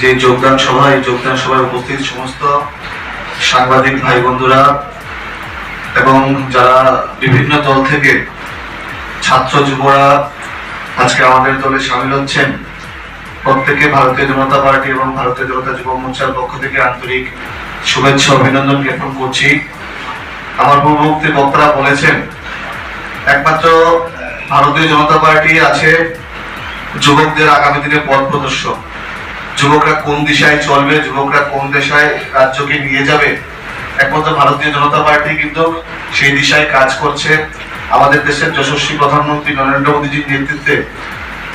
যে যোগদান সভা, এই যোগদান সভায় উপস্থিত সমস্ত সাংবাদিক ভাই বন্ধুরা এবং যারা বিভিন্ন দল থেকে ছাত্র যুবরা আজকে আমাদের দলে সামিল হচ্ছেন, প্রত্যেকে ভারতীয় জনতা পার্টি এবং ভারতীয় জনতা যুব মোর্চার পক্ষ থেকে আন্তরিক শুভেচ্ছা, অভিনন্দন জ্ঞাপন করছি। আমার পূর্ববর্তী বক্তারা বলেছেন, একমাত্র ভারতীয় জনতা পার্টি আছে যুবকদের আগামী দিনে পথ প্রদর্শক। যুবকরা কোন দিশায় চলবে, যুবকরা কোন দিশায় রাজ্যকে নিয়ে যাবে? একমাত্র ভারতীয় জনতা পার্টি কিন্তু সেই দিশায় কাজ করছে। আমাদের দেশের যশস্বী প্রধানমন্ত্রী নরেন্দ্র মোদীজির নেতৃত্বে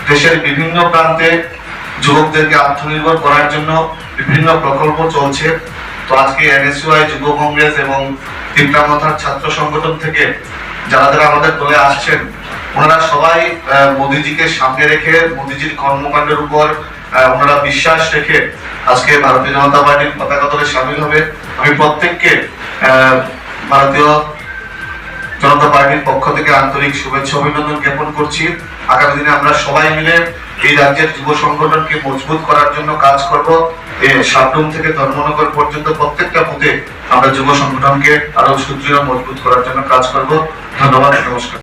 দেশের বিভিন্ন প্রান্তে যুবকদেরকে আত্মনির্ভর করার জন্য বিভিন্ন প্রকল্প চলছে। তো আজকে এনএসইউআই, যুব কংগ্রেস এবং তিনটামাথার ছাত্র সংগঠন থেকে যারা যারা আমাদের দলে আসছেন ওনারা সবাই মোদিজিকে সামনে রেখে, মোদিজির কর্মকাণ্ডের উপর ওনারা বিশ্বাস রেখে আজকে ভারতীয় জনতা পার্টির পতাকা দলে সামিল হবে। আমি প্রত্যেককে ভারতীয় জনতা পার্টির পক্ষ থেকে আন্তরিক শুভেচ্ছা অভিনন্দন জ্ঞাপন করছি। আগামী দিনে আমরা সবাই মিলে এই রাজ্যের যুব সংগঠনকে মজবুত করার জন্য কাজ করব। এ সাবরুম থেকে ধর্মনগর পর্যন্ত প্রত্যেকটা বুথে আমরা যুব সংগঠনকে আরও সুদৃঢ়, মজবুত করার জন্য কাজ করব। ধন্যবাদ, নমস্কার।